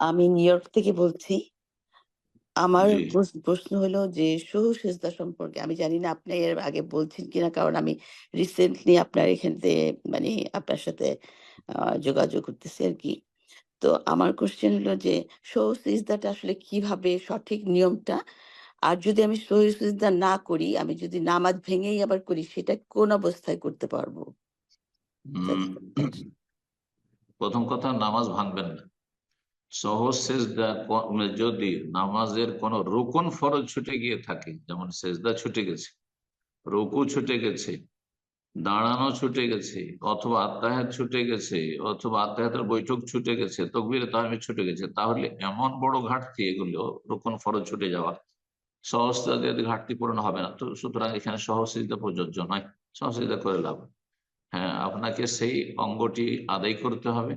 আমি new York থেকে বলছি। আমার প্রশ্ন হলো যে সহু সেজদা সম্পর্কে আমি জানি না আপনি এর আগে বলছেন কিনা কারণ আমি রিসেন্টলি আপনার এখানতে মানে আপনার সাথে যোগাযোগ করতেছি আর কি তো আমার কোশ্চেন হলো যে সহু সিজদাটা আসলে কীভাবে সঠিক নিয়মটা? আর যদি আমি সহু সিজদা না করি, আমি যদি নামাজ ভেঙেই আবার করি সেটা কোন অবস্থায় করতে পারব? প্রথম কথা নামাজ ভাঙবেন না। সহজ সেজদা যদি নামাজের কোন রুকন ফরজ ছুটে গিয়ে থাকে, যেমন সেজদা ছুটে গেছে, রুকু ছুটে গেছে, দাঁড়ানো ছুটে গেছে, অথবা আত্তাহিয়াত ছুটে গেছে, অথবা আত্তাহিয়াতের বৈঠক ছুটে গেছে, তকবীরে তাহমিদ ছুটে গেছে, তাহলে এমন বড় ঘাটতি এগুলো রুকন ফরজ ছুটে যাওয়া সহজ সেজদাতে ঘাটতি পূরণ হবে না। তো সুতরাং এখানে সহজ সিজদা প্রযোজ্য নয়। সহজ সিজদা করে লাভ। হ্যাঁ, আপনাকে সেই অঙ্গটি আদায় করতে হবে।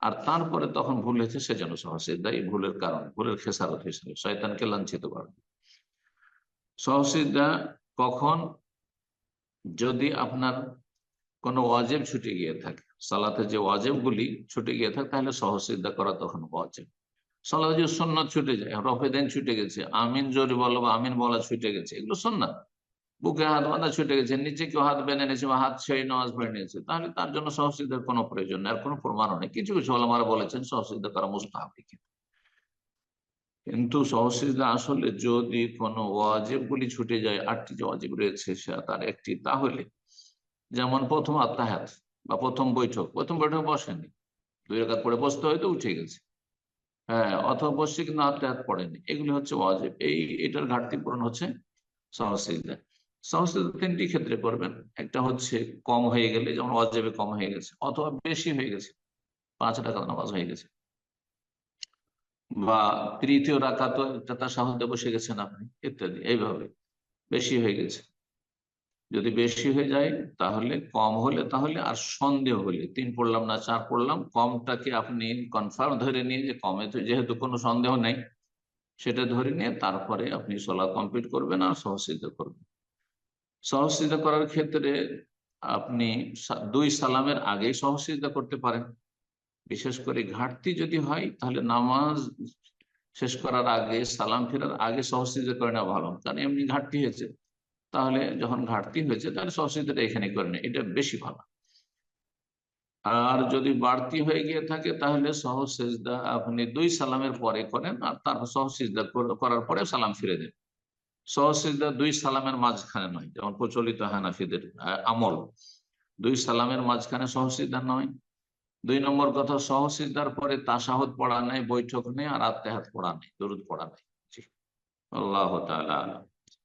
আর তারপরে তখন ভুল হয়েছে সেজন্য সহজ সিজদা এই ভুলের কারণ, ভুলের খেসারত হিসেবে শয়তানকে লাঞ্ছিত করা। সহজ সিজদা কখন? যদি আপনার কোনো ওয়াজিব ছুটে গিয়ে থাকে। সালাতে যে ওয়াজিবগুলি ছুটে গিয়ে থাকে তাহলে সহসিদ্ধা করা তখন ওয়াজিব। সালাতে যদি সুন্নাত ছুটে যায়, রফে দেন ছুটে গেছে, আমিন জোরে বলো বা আমিন বলা ছুটে গেছে, এগুলো সুন্নাত। বুকে হাত বাঁধা ছুটে গেছে, নিচে কেউ হাত বেঁধে নিয়েছে বা হাত ছেড়ে নামাজ পড়ে নিয়েছে, তাহলে তার জন্য সহসিদ্ধার কোনো প্রয়োজন নেই আর কোনো প্রমাণও নেই। কিছু কিছু ওলামারা বলেছেন সহসিদ্ধা করা মুস্তাহাব কিন্তু সহসিদ্ধা আসলে যদি কোনো ওয়াজিব গুলি ছুটে যায়, আটটি যে ওয়াজিব রয়েছে সে তার একটি তাহলে যেমন প্রথম আত্মাহাত বা প্রথম বৈঠক, প্রথম বৈঠক বসেনি, দুই রেখাত পরে বসতে হয়তো উঠে গেছে। হ্যাঁ, অথবা বসছে কিন্তু আত্মাহাত পড়েনি, এগুলি হচ্ছে ওয়াজিব। এই এটার ঘাটতি পূরণ হচ্ছে সহসিদ্ধা। সহসিদ্ধা তিনটি ক্ষেত্রে করবেন। একটা হচ্ছে কম হয়ে গেলে যেমন ওয়াজিবে কম হয়ে গেছে অথবা বেশি হয়ে গেছে, পাঁচ টাকা নামাজ হয়ে গেছে। বা তৃতীয় রাকাত তার সাহতে বসে গেছেন আপনি ইত্যাদি এইভাবে বেশি হয়ে গেছে। যদি বেশি হয়ে যায় তাহলে কম হলে তাহলে আর সন্দেহ হলে তিন পড়লাম না চার পড়লাম কমটাকে আপনি কনফার্ম ধরে নিয়ে যে কমে তো যেহেতু কোনো সন্দেহ নেই সেটা ধরে নিয়ে তারপরে আপনি সলা কমপ্লিট করবেন আর সহসিদ্ধ করবেন সহসিদ্ধা করার ক্ষেত্রে আপনি দুই সালামের আগেই সহসিদ্ধা করতে পারেন। বিশেষ করে ঘাটতি যদি হয়, তাহলে নামাজ শেষ করার আগে, সালাম ফেরার আগে সহসিদ্ধা করে নেওয়া ভালো। কারণ এমনি ঘাটতি হয়েছে। তাহলে যখন ঘাটতি হয়েছে, তাহলে সহসিদ্ধাটা এখানে করে নেয় এটা বেশি ভালো। আর যদি বাড়তি হয়ে গিয়ে থাকে, তাহলে সহজ সেজদা আপনি দুই সালামের পরে করেন, আর তারপর সহজ সিজদা করার পরে সালাম ফিরে দেন। সহজ সিজদা দুই সালামের মাঝখানে নয়, যেমন প্রচলিত হানাফিদের আমল। দুই সালামের মাঝখানে সহসিদ্ধা নয়। দুই নম্বর কথা সহসিদ্ধার পরে তাসাহত পড়া নেই, বৈঠক নেই, আর আত্মেহাত পড়া নেই, দরুদ পড়া নেই। আল্লাহ আল্লাহ তাআলা